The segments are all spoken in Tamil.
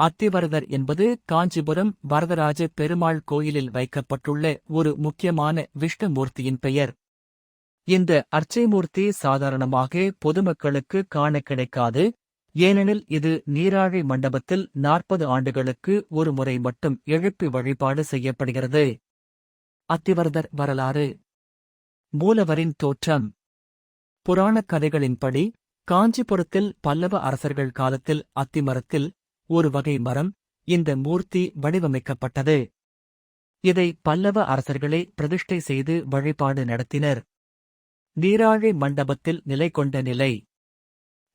அத்திவரதர் என்பது காஞ்சிபுரம் வரதராஜ பெருமாள் கோயிலில் வைக்கப்பட்டுள்ள ஒரு முக்கியமான விஷ்ணுமூர்த்தியின் பெயர். இந்த அர்ச்சைமூர்த்தி சாதாரணமாக பொதுமக்களுக்கு காண கிடைக்காது ஏனெனில் இது நீராழி மண்டபத்தில் நாற்பது ஆண்டுகளுக்கு ஒரு முறை மட்டும் எழுப்பி வழிபாடு செய்யப்படுகிறது. அத்திவரதர் வரலாறு. மூலவரின் தோற்றம். புராணக் கதைகளின்படி காஞ்சிபுரத்தில் பல்லவ அரசர்கள் காலத்தில் அத்திமரத்தில் ஒரு வகை மரம் இந்த மூர்த்தி வடிவமைக்கப்பட்டது. இதை பல்லவ அரசர்களே பிரதிஷ்டை செய்து வழிபாடு நடத்தினர். நீராழி மண்டபத்தில் நிலை கொண்ட நிலை.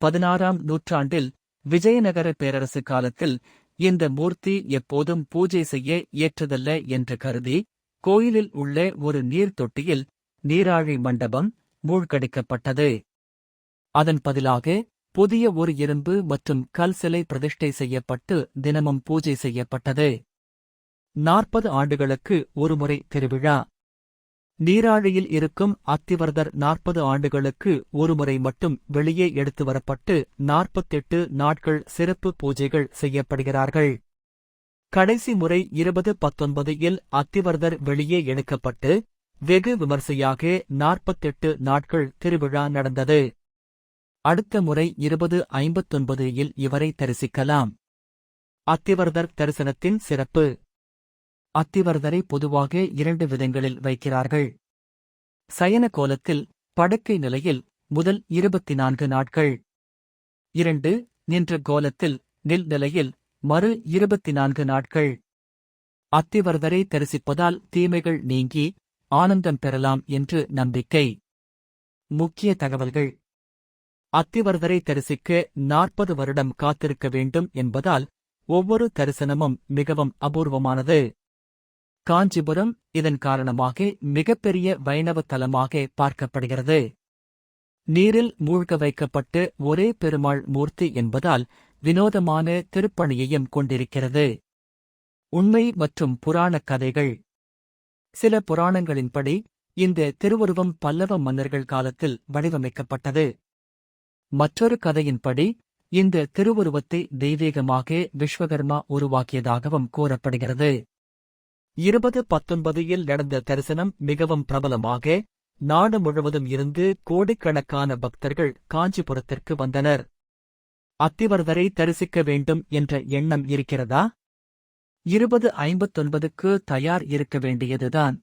பதினாறாம் நூற்றாண்டில் விஜயநகர பேரரசு காலத்தில் இந்த மூர்த்தி எப்போதும் பூஜை செய்ய ஏற்றதல்ல என்று கருதி கோயிலில் உள்ள ஒரு நீர் தொட்டியில் நீராழி மண்டபம் மூழ்கடிக்கப்பட்டது. அதன் பதிலாக புதிய ஒரு இரும்பு மற்றும் கல் சிலை பிரதிஷ்டை செய்யப்பட்டு தினமும் பூஜை செய்யப்பட்டது. நாற்பது ஆண்டுகளுக்கு ஒருமுறை திருவிழா. நீராழியில் இருக்கும் அத்திவரதர் நாற்பது ஆண்டுகளுக்கு ஒருமுறை மட்டும் வெளியே எடுத்து வரப்பட்டு நாற்பத்தெட்டு நாட்கள் சிறப்பு பூஜைகள் செய்யப்படுகிறார்கள். கடைசி முறை இருபது பத்தொன்பதில் அத்திவர்தர் அத்திவரதர் வெளியே எடுக்கப்பட்டு வெகு விமர்சையாக நாற்பத்தெட்டு நாட்கள் திருவிழா நடந்தது. அடுத்த முறை இருபது ஐம்பத்தொன்பது இல் இவரை தரிசிக்கலாம். அத்திவரதர் தரிசனத்தின் சிறப்பு. அத்திவரதரை பொதுவாக இரண்டு விதங்களில் வைக்கிறார்கள். சயன கோலத்தில் படுக்கை நிலையில் முதல் இருபத்தி நான்கு நாட்கள். இரண்டு நின்ற கோலத்தில் நில் நிலையில் மறு இருபத்தி நான்கு நாட்கள். அத்திவரதரை தரிசிப்பதால் தீமைகள் நீங்கி ஆனந்தம் பெறலாம் என்று நம்பிக்கை. முக்கிய தகவல்கள். அத்திவரதரை தரிசிக்க நாற்பது வருடம் காத்திருக்க வேண்டும் என்பதால் ஒவ்வொரு தரிசனமும் மிகவும் அபூர்வமானது. காஞ்சிபுரம் இதன் காரணமாக மிகப்பெரிய வைணவ தலமாக பார்க்கப்படுகிறது. நீரில் மூழ்க வைக்கப்பட்டு ஒரே பெருமாள் மூர்த்தி என்பதால் வினோதமான திருப்பணியையும் கொண்டிருக்கிறது. உண்மை மற்றும் புராணக் கதைகள். சில புராணங்களின்படி இந்த திருவுருவம் பல்லவ மன்னர்கள் காலத்தில் வடிவமைக்கப்பட்டது. மற்றொரு கதையின்படி இந்த திருவுருவத்தை தெய்வீகமாக விஸ்வகர்மா உருவாக்கியதாகவும் கூறப்படுகிறது. இருபது பத்தொன்பதில் நடந்த தரிசனம் மிகவும் பிரபலமாக நாடு முழுவதும் இருந்து கோடிக்கணக்கான பக்தர்கள் காஞ்சிபுரத்திற்கு வந்தனர். அத்திவரதரை தரிசிக்க வேண்டும் என்ற எண்ணம் இருக்கிறதா? இருபது ஐம்பத்தொன்பதுக்கு தயார் இருக்க வேண்டியதுதான்.